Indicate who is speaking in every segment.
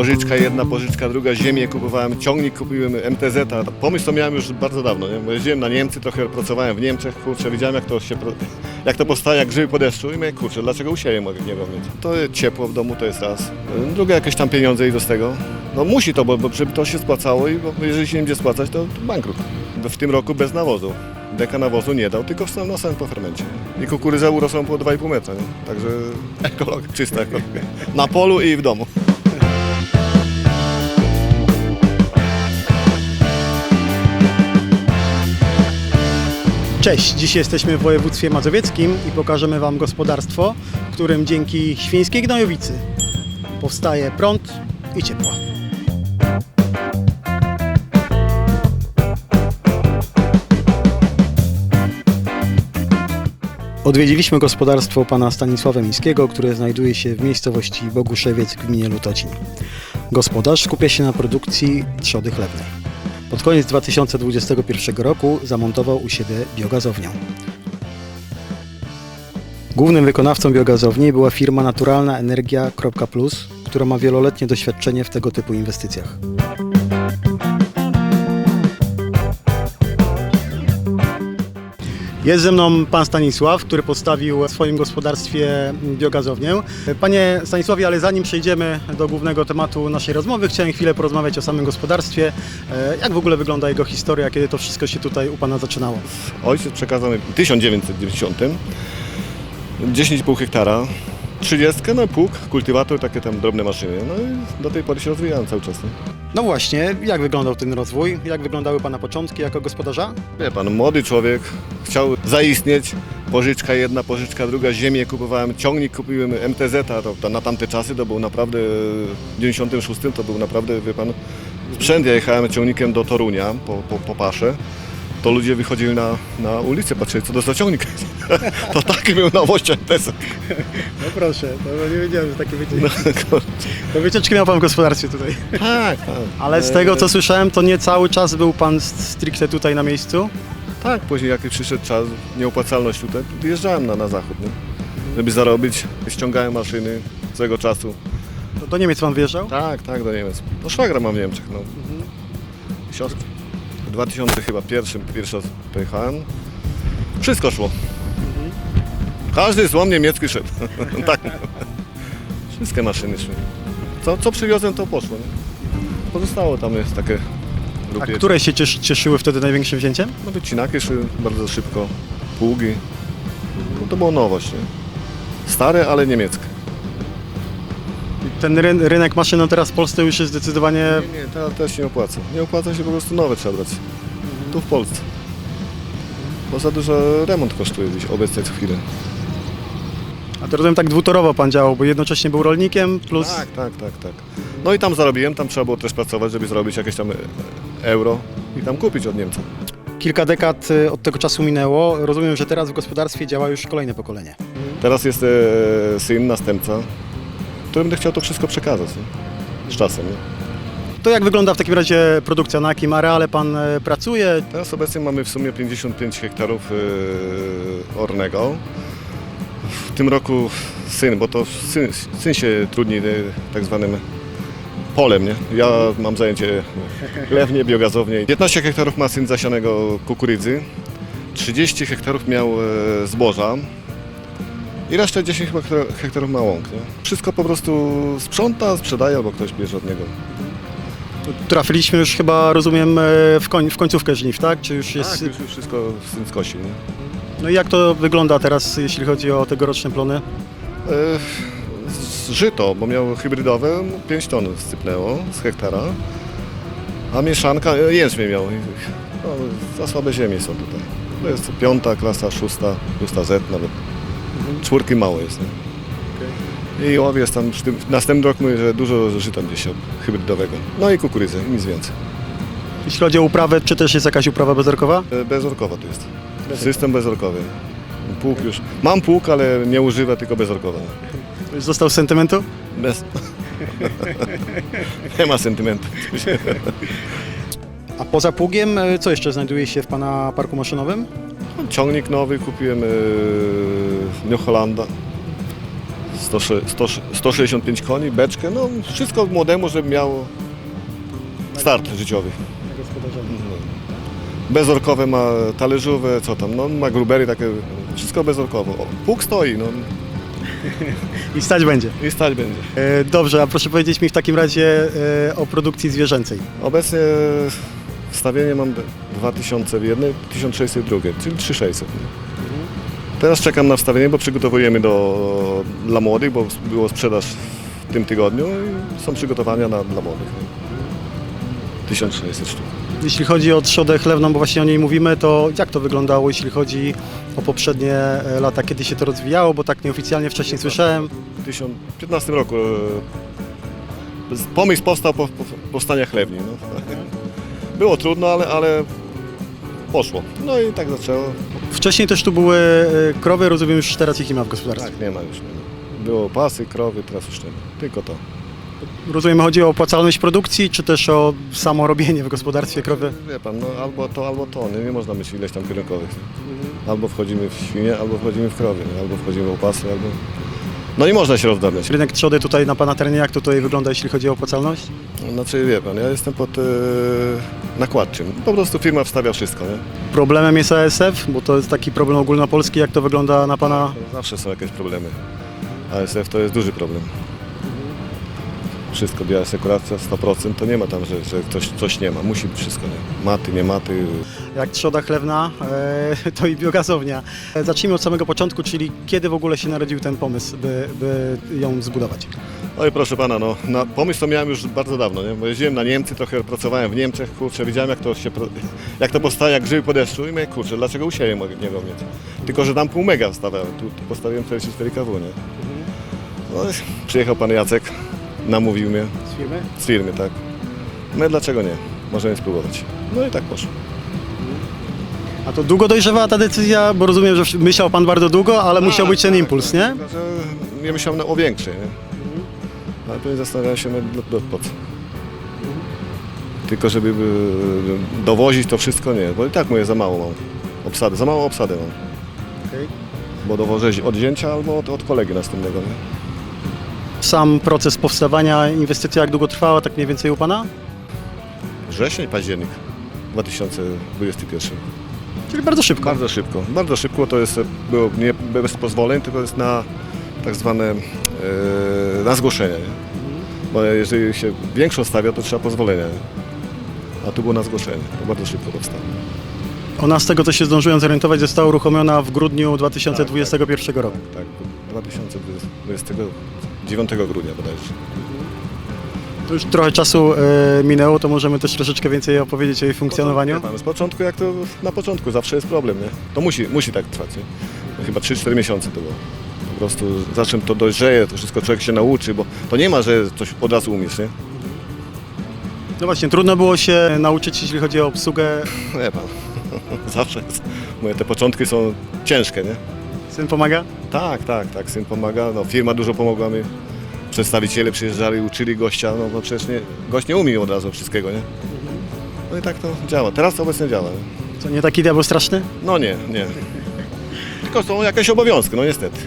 Speaker 1: Pożyczka jedna, pożyczka druga, ziemię kupowałem, ciągnik kupiłem, MTZ. -a. Pomysł to miałem już bardzo dawno, nie? bo jeździłem na Niemcy, trochę pracowałem w Niemczech, kurczę, widziałem jak to się, jak to powstaje, jak grzyby po deszczu i mówię, kurczę, dlaczego u siebie mogę nie robić? To ciepło w domu to jest raz. Druga jakieś tam pieniądze idą z tego. No musi to, bo, bo żeby to się spłacało i bo jeżeli się nie będzie spłacać, to, to bankrut. W tym roku bez nawozu. Deka nawozu nie dał, tylko w sam, na samym po fermencie. I kukurydza urosła po 2,5 metra, nie? Także ekologia, czysta ekologia. Na polu i w domu.
Speaker 2: Cześć, dziś jesteśmy w województwie mazowieckim i pokażemy Wam gospodarstwo, w którym dzięki świńskiej gnojowicy powstaje prąd i ciepło. Odwiedziliśmy gospodarstwo pana Stanisława Mińskiego, które znajduje się w miejscowości Boguszewiec w gminie Lutocin. Gospodarz skupia się na produkcji trzody chlewnej. Pod koniec 2021 roku zamontował u siebie biogazownię. Głównym wykonawcą biogazowni była firma Naturalna Energia.plus, która ma wieloletnie doświadczenie w tego typu inwestycjach. Jest ze mną pan Stanisław, który postawił w swoim gospodarstwie biogazownię. Panie Stanisławie, ale zanim przejdziemy do głównego tematu naszej rozmowy, chciałem chwilę porozmawiać o samym gospodarstwie. E, Jak w ogóle wygląda jego historia, kiedy to wszystko się tutaj u pana zaczynało?
Speaker 1: Ojciec przekazał w 1990 10,5 hektara, 30, no pług, kultywator, takie tam drobne maszyny. No i do tej pory się rozwijałem cały czas. Nie?
Speaker 2: No właśnie, jak wyglądał ten rozwój? Jak wyglądały pana początki jako gospodarza?
Speaker 1: Wie pan, młody człowiek, chciał zaistnieć, pożyczka jedna, pożyczka druga, ziemię kupowałem, ciągnik kupiłem, MTZ, to, na tamte czasy to był naprawdę, w 96 to był naprawdę, wie pan, sprzęt, ja jechałem ciągnikiem do Torunia po, po, po paszę, to ludzie wychodzili na, na ulicę, patrzyli co to za ciągnik. to taki był nowość MTZ.
Speaker 2: No proszę, to nie wiedziałem, że takie
Speaker 1: No, kurczę.
Speaker 2: To wycieczki miał pan w gospodarstwie tutaj.
Speaker 1: tak, tak.
Speaker 2: Ale z tego co słyszałem, to nie cały czas był pan stricte tutaj na miejscu?
Speaker 1: Tak, później jak przyszedł czas, nieopłacalność tutaj, wyjeżdżałem na, na zachód, nie? żeby zarobić, ściągałem maszyny swego czasu.
Speaker 2: To do Niemiec pan wyjeżdżał?
Speaker 1: Tak, tak, do Niemiec. No szwagra mam w Niemczech, no. Siostra. W 2000 chyba pierwszym, pierwszy raz pojechałem. Wszystko szło. Każdy złom niemiecki szedł. tak. Wszystkie maszyny szły. Co, co przywiozłem, to poszło. Nie? Pozostało tam jest takie
Speaker 2: A
Speaker 1: grupie.
Speaker 2: które się ciesz, cieszyły wtedy największym wzięciem?
Speaker 1: No wycinaki szły bardzo szybko, pługi. No, to było nowość, nie? Stare, ale niemieckie.
Speaker 2: Ten ryn, rynek maszyn no teraz w Polsce już jest zdecydowanie...
Speaker 1: Nie, nie, teraz też nie opłaca. Nie opłaca się po prostu nowe trzeba brać. Tu w Polsce. Bo za dużo remont kosztuje dziś obecnie co chwilę.
Speaker 2: A to rozumiem tak dwutorowo pan działał, bo jednocześnie był rolnikiem plus...
Speaker 1: Tak, tak, tak, tak. No i tam zarobiłem, tam trzeba było też pracować, żeby zrobić jakieś tam e, euro i tam kupić od Niemca.
Speaker 2: Kilka dekad y, od tego czasu minęło. Rozumiem, że teraz w gospodarstwie działa już kolejne pokolenie.
Speaker 1: Teraz jest e, syn, następca, który będę chciał to wszystko przekazać nie? z czasem. Nie?
Speaker 2: To jak wygląda w takim razie produkcja? Na jakim areale pan e, pracuje?
Speaker 1: Teraz obecnie mamy w sumie 55 hektarów e, ornego. W tym roku syn, bo to syn, syn się trudni e, tak zwanym polem, nie? Ja mam zajęcie chlewnie, biogazownie. 15 hektarów ma syn zasianego kukurydzy, 30 hektarów miał e, zboża i resztę 10 hektar- hektarów ma łąk. Nie? Wszystko po prostu sprząta, sprzedaje albo ktoś bierze od niego.
Speaker 2: Trafiliśmy już chyba, rozumiem, e, w, koń, w końcówkę żniw, tak? Czy już jest...
Speaker 1: Tak, już, już wszystko syn skosił. Nie?
Speaker 2: No i jak to wygląda teraz, jeśli chodzi o tegoroczne plony?
Speaker 1: E, Żyto, bo miał hybrydowe, 5 ton sypnęło z hektara, a mieszanka, e, jęczmień miał. No, za słabe ziemie są tutaj. To jest piąta klasa, szósta, szósta Z nawet. Czwórki mało jest. Nie? I owiec tam, w, tym, w następnym roku mówię, że dużo żyta gdzieś od hybrydowego. No i kukurydzy, nic więcej.
Speaker 2: Jeśli chodzi o uprawę, czy też jest jakaś uprawa bezorkowa?
Speaker 1: E, Bezorkowa to jest. System bezorkowy. Pług już. Mam pług, ale nie używam, tylko bezorkowy.
Speaker 2: Już został z sentymentu?
Speaker 1: Bez. nie ma sentymentu.
Speaker 2: A poza pługiem, e, co jeszcze znajduje się w Pana parku maszynowym?
Speaker 1: Ciągnik nowy kupiłem yy, New Hollanda 100, 100, 165 koni, beczkę, no wszystko młodemu, żeby miał start życiowy. Bezorkowe ma talerzówę, co tam, no ma grubery takie, wszystko bezorkowo. O, Pług stoi, no
Speaker 2: I stać będzie.
Speaker 1: i stać będzie.
Speaker 2: E, Dobrze, a proszę powiedzieć mi w takim razie e, o produkcji zwierzęcej.
Speaker 1: Obecnie wstawienie mam 2000 w jednej, 1600 w drugiej, czyli 3600. nie? Teraz czekam na wstawienie, bo przygotowujemy do, dla młodych, bo było sprzedaż w tym tygodniu i są przygotowania na, dla młodych. nie? 1600 sztuk.
Speaker 2: Jeśli chodzi o trzodę chlewną, bo właśnie o niej mówimy, to jak to wyglądało, jeśli chodzi o poprzednie e, lata, kiedy się to rozwijało, bo tak nieoficjalnie wcześniej słyszałem.
Speaker 1: W 2015 roku e, pomysł powstał po, po powstania chlewni. No. Było trudno, ale, ale poszło. No i tak zaczęło.
Speaker 2: Wcześniej też tu były e, krowy, rozumiem już teraz ich nie ma w gospodarstwie.
Speaker 1: Tak, nie ma już. Nie ma. Było pasy, krowy, teraz już nie ma. Tylko to.
Speaker 2: Rozumiem, chodzi o opłacalność produkcji, czy też o samo robienie w gospodarstwie krowy?
Speaker 1: Wie pan, no albo to, albo to. Nie, nie można mieć ileś tam kierunkowych. Albo wchodzimy w świnie, albo wchodzimy w krowy, nie? albo wchodzimy w opasy, albo... No nie można się rozdawać.
Speaker 2: Rynek trzody tutaj na Pana terenie, jak to tutaj wygląda, jeśli chodzi o opłacalność?
Speaker 1: Znaczy wie pan, ja jestem pod e, nakładczym. Po prostu firma wstawia wszystko, nie?
Speaker 2: Problemem jest ASF, bo to jest taki problem ogólnopolski, jak to wygląda na Pana...
Speaker 1: Zawsze są jakieś problemy. ASF to jest duży problem. Wszystko, bioasekuracja 100%, to nie ma tam, że, że coś, coś nie ma. Musi być wszystko, nie? Maty, nie maty.
Speaker 2: Jak trzoda chlewna, e, to i biogazownia. E, Zacznijmy od samego początku, czyli kiedy w ogóle się narodził ten pomysł, by, by ją zbudować?
Speaker 1: Oj, proszę pana, no, na, pomysł to miałem już bardzo dawno, nie? bo jeździłem na Niemcy, trochę pracowałem w Niemczech, kurczę, widziałem jak to się, jak to powstaje, jak grzyby po deszczu i mówię, kurczę, dlaczego u siebie mogę nie? Tylko, że tam pół mega wstawiałem, tu, tu postawiłem 44 kW, nie? No, i przyjechał pan Jacek, namówił mnie,
Speaker 2: Z firmy?
Speaker 1: z firmy, tak. No i dlaczego nie? Możemy spróbować. No i tak poszło.
Speaker 2: A to długo dojrzewała ta decyzja, bo rozumiem, że myślał Pan bardzo długo, ale musiał być ten impuls, nie?
Speaker 1: Tylko, że nie myślałem na- o większej, nie? Ale później zastanawiałem się, no, do, do, po co. Tylko żeby dowozić to wszystko, nie, bo i tak mówię, za mało mam obsady, za mało obsady mam. Bo dowożę od wzięcia albo od, od kolegi następnego, nie?
Speaker 2: Sam proces powstawania, inwestycja jak długo trwała, tak mniej więcej u Pana?
Speaker 1: Wrzesień, październik 2021.
Speaker 2: Czyli bardzo szybko.
Speaker 1: Bardzo szybko. Bardzo szybko to jest, było nie bez pozwoleń, tylko jest na tak zwane e, na zgłoszenie. Nie? Bo jeżeli się większą stawia, to trzeba pozwolenia. Nie? A tu było na zgłoszenie. To bardzo szybko powstało.
Speaker 2: Ona z tego, co się zdążyłem zorientować, została uruchomiona w grudniu 2021 roku.
Speaker 1: Tak, 2029 grudnia bodajże.
Speaker 2: To już trochę czasu e, minęło, to możemy też troszeczkę więcej opowiedzieć o jej funkcjonowaniu.
Speaker 1: Pan, Z początku, jak to na początku, zawsze jest problem, nie? To musi, musi tak trwać, nie? No Chyba 3-4 miesiące to było. Po prostu za czym to dojrzeje, to wszystko człowiek się nauczy, bo to nie ma, że coś od razu umiesz, nie?
Speaker 2: No właśnie, trudno było się nauczyć, jeśli chodzi o obsługę.
Speaker 1: Nie pan, zawsze jest. Moje te początki są ciężkie, nie?
Speaker 2: Syn pomaga?
Speaker 1: Tak, tak, tak, syn pomaga, no firma dużo pomogła mi. Przedstawiciele przyjeżdżali, uczyli gościa, no bo przecież nie, gość nie umie od razu wszystkiego, nie? No i tak to działa, teraz to obecnie działa, nie?
Speaker 2: Co, nie taki diabeł straszny?
Speaker 1: No nie, nie. Tylko są jakieś obowiązki, no niestety.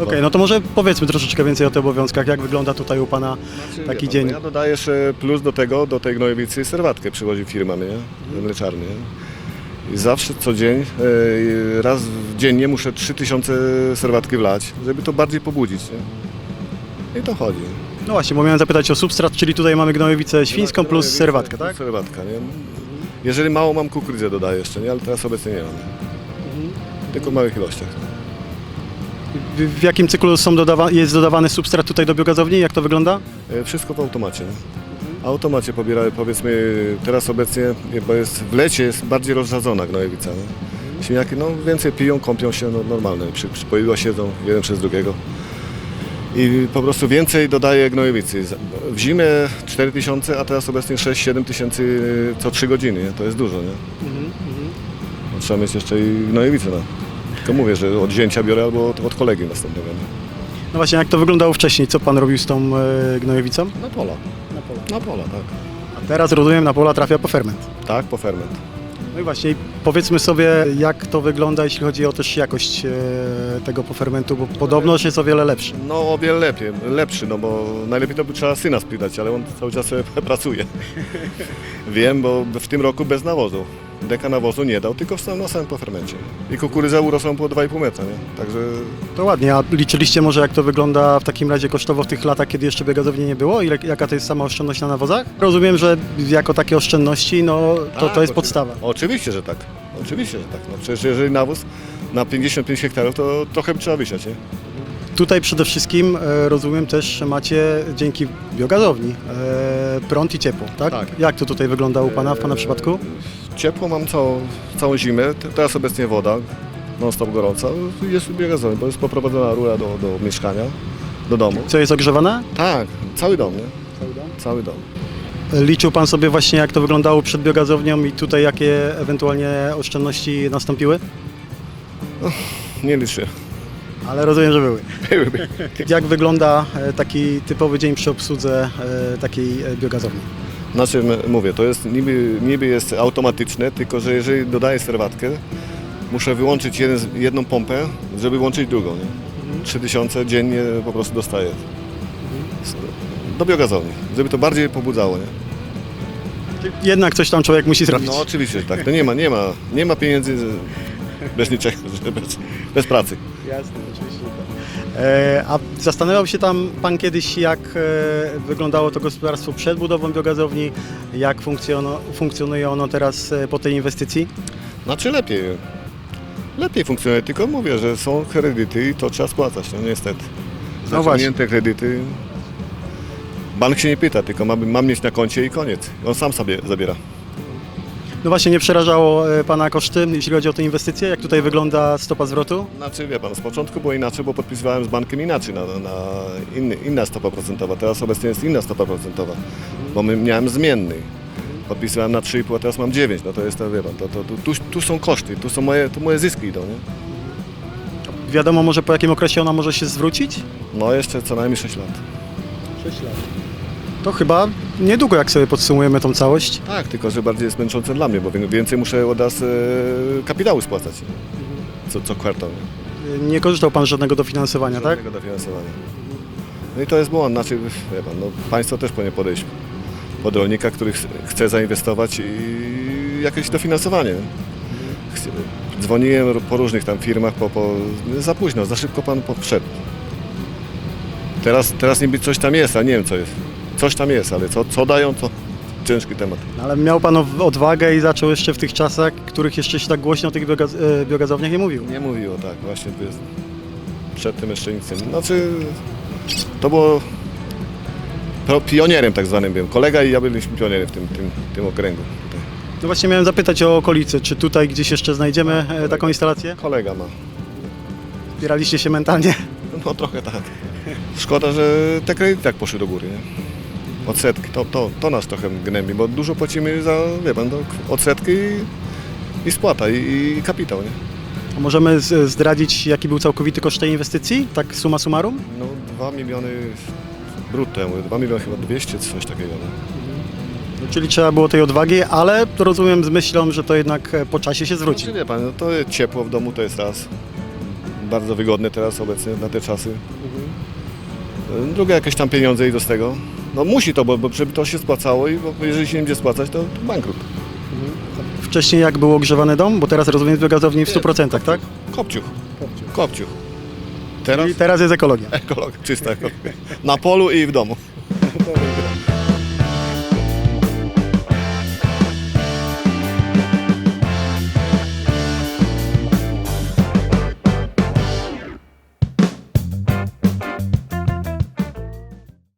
Speaker 2: Okej, no to może powiedzmy troszeczkę więcej o tych obowiązkach. Jak wygląda tutaj u Pana taki
Speaker 1: Wie pan,
Speaker 2: dzień?
Speaker 1: bo Ja dodaję jeszcze plus do tego, do tej gnojowicy serwatkę przywozi firma, nie? Z mleczarni, nie? Zawsze co dzień, e, raz w dziennie muszę 3000 serwatki wlać, żeby to bardziej pobudzić, nie? I to chodzi.
Speaker 2: No właśnie, bo miałem zapytać o substrat, czyli tutaj mamy gnojowicę świńską plus serwatkę, tak?
Speaker 1: Plus serwatka, nie? Jeżeli mało mam kukurydzę dodaję jeszcze, nie? Ale teraz obecnie nie mam. Tylko w małych ilościach.
Speaker 2: W, w jakim cyklu są dodawa- jest dodawany substrat tutaj do biogazowni? Jak to wygląda?
Speaker 1: E, Wszystko w automacie. Nie? W automacie pobiera, powiedzmy, teraz obecnie, e, bo jest w lecie jest bardziej rozrzadzona gnojowica. Nie? Świniaki no, więcej piją, kąpią się no, normalnie, przy, przy pojedła siedzą jeden przez drugiego. I po prostu więcej dodaje gnojowicy. W zimie 4000, a teraz obecnie 6-7 tysięcy co 3 godziny. Nie? To jest dużo. Nie? No, trzeba mieć jeszcze i gnojowicę. No. Tylko mówię, że od wzięcia biorę albo od, od kolegi następnego. Nie?
Speaker 2: No właśnie, jak to wyglądało wcześniej? Co Pan robił z tą e, gnojowicą?
Speaker 1: Na pola.
Speaker 2: Na pola.
Speaker 1: Tak.
Speaker 2: A teraz rozumiem, na pola trafia po ferment.
Speaker 1: Tak, po ferment.
Speaker 2: No i właśnie, powiedzmy sobie, jak to wygląda, jeśli chodzi o też jakość e, tego pofermentu, bo podobno jest o wiele lepszy.
Speaker 1: No o wiele lepiej, lepszy, no bo najlepiej to by trzeba syna spytać, ale on cały czas sobie pracuje. Wiem, bo w tym roku bez nawozu. Deka nawozu nie dał, tylko w sam- na samym pofermencie. I kukurydza urosła po 2,5 metra, nie? Także
Speaker 2: To ładnie, a liczyliście może jak to wygląda w takim razie kosztowo w tych latach, kiedy jeszcze biogazowni nie było? Ile, jaka to jest sama oszczędność na nawozach? Rozumiem, że jako takie oszczędności, no to, to
Speaker 1: Tak,
Speaker 2: jest
Speaker 1: oczywiście.
Speaker 2: podstawa.
Speaker 1: Oczywiście, że tak. Oczywiście, że tak. No przecież jeżeli nawóz na 55 hektarów, to trochę trzeba wysiać, nie?
Speaker 2: Tutaj przede wszystkim e, rozumiem też macie dzięki biogazowni e, prąd i ciepło, tak?
Speaker 1: Tak.
Speaker 2: Jak to tutaj wygląda u Pana w Pana przypadku?
Speaker 1: Ciepło mam całą, całą zimę, Te- teraz obecnie woda, non stop gorąca. Jest biogazowy, bo jest poprowadzona rura do, do mieszkania, do domu.
Speaker 2: Co jest ogrzewane?
Speaker 1: Tak, cały dom, nie? Cały dom.
Speaker 2: Liczył Pan sobie właśnie jak to wyglądało przed biogazownią i tutaj jakie ewentualnie oszczędności nastąpiły?
Speaker 1: Nie liczę.
Speaker 2: Ale rozumiem, że były.
Speaker 1: Byłyby.
Speaker 2: Jak wygląda e, taki typowy dzień przy obsłudze e, takiej e, biogazowni?
Speaker 1: Znaczy mówię, to jest niby, niby jest automatyczne, tylko że jeżeli dodaję serwatkę, muszę wyłączyć jeden, jedną pompę, żeby włączyć drugą. Nie? 3000 dziennie po prostu dostaję. Do biogazowni, żeby to bardziej pobudzało. Nie?
Speaker 2: Jednak coś tam człowiek musi zrobić.
Speaker 1: No oczywiście, że tak. To nie ma, nie ma, nie ma pieniędzy bez niczego, bez, bez pracy.
Speaker 2: Jasne, oczywiście. E, a zastanawiał się tam Pan kiedyś, jak e, wyglądało to gospodarstwo przed budową biogazowni, jak funkcjonuje ono teraz e, po tej inwestycji?
Speaker 1: Znaczy lepiej. Lepiej funkcjonuje, tylko mówię, że są kredyty i to trzeba spłacać, no niestety.
Speaker 2: No właśnie.
Speaker 1: Zaciągnięte kredyty. Bank się nie pyta, tylko mam, mam mieć na koncie i koniec. On sam sobie zabiera.
Speaker 2: No właśnie, nie przerażało e, Pana koszty, jeśli chodzi o te inwestycje? Jak tutaj wygląda stopa zwrotu?
Speaker 1: Znaczy wie pan, z początku było inaczej, bo podpisywałem z bankiem inaczej, na, na inny, inna stopa procentowa. Teraz obecnie jest inna stopa procentowa, bo my miałem zmienny. Podpisywałem na 3,5, a teraz mam 9. No to jest, to, wie pan, to, to, tu, tu, tu są koszty, tu są moje, tu moje zyski idą, nie?
Speaker 2: Wiadomo może po jakim okresie ona może się zwrócić?
Speaker 1: No jeszcze co najmniej 6 lat.
Speaker 2: 6 lat. To chyba niedługo, jak sobie podsumujemy tą całość.
Speaker 1: Tak, tylko że bardziej jest męczące dla mnie, bo więcej muszę od nas e, kapitału spłacać. Co, co kwartał. nie?
Speaker 2: Nie korzystał Pan z żadnego dofinansowania, tak?
Speaker 1: Żadnego dofinansowania. No i to jest błąd, znaczy, wie pan, no, państwo też powinien podejść pod rolnika, który ch- chce zainwestować i jakieś dofinansowanie. Chce- Dzwoniłem po różnych tam firmach, po, po, za późno, za szybko pan wszedł. Teraz, teraz niby coś tam jest, a nie wiem co jest. Coś tam jest, ale co, co dają, to ciężki temat.
Speaker 2: Ale miał Pan o- odwagę i zaczął jeszcze w tych czasach, których jeszcze się tak głośno o tych biogaz e, biogazowniach nie mówił.
Speaker 1: Nie mówiło tak, właśnie to jest, przed tym jeszcze nic nie. Znaczy, to było pro- pionierem tak zwanym byłem. Kolega i ja byliśmy pionierem w tym, tym, tym okręgu. Tutaj.
Speaker 2: No właśnie miałem zapytać o okolice, czy tutaj gdzieś jeszcze znajdziemy e, taką instalację?
Speaker 1: Kolega ma.
Speaker 2: Wspieraliście się mentalnie?
Speaker 1: No trochę tak. Szkoda, że te kredyty tak poszły do góry, nie? Odsetki, to, to, to nas trochę gnębi, bo dużo płacimy za, wie pan, to odsetki i, i spłata, i, i kapitał, nie?
Speaker 2: A możemy z- zdradzić, jaki był całkowity koszt tej inwestycji? Tak suma summarum?
Speaker 1: No 2 miliony brutto, ja mówię, 2 miliony chyba 200, coś takiego?
Speaker 2: No, czyli trzeba było tej odwagi, ale rozumiem z myślą, że to jednak e, po czasie się zwróci.
Speaker 1: Znaczy, wie pan, no to ciepło w domu to jest raz. Bardzo wygodne teraz obecnie na te czasy. Drugie jakieś tam pieniądze idą z tego. No musi to, bo, bo żeby to się spłacało i bo jeżeli się nie będzie spłacać, to bankrut.
Speaker 2: Wcześniej jak był ogrzewany dom? Bo teraz rozumiem z biogazowni w 100%, tak?
Speaker 1: Kopciuch. Kopciuch. Teraz
Speaker 2: I teraz jest ekologia.
Speaker 1: ekologia, czysta ekologia. Na polu i w domu.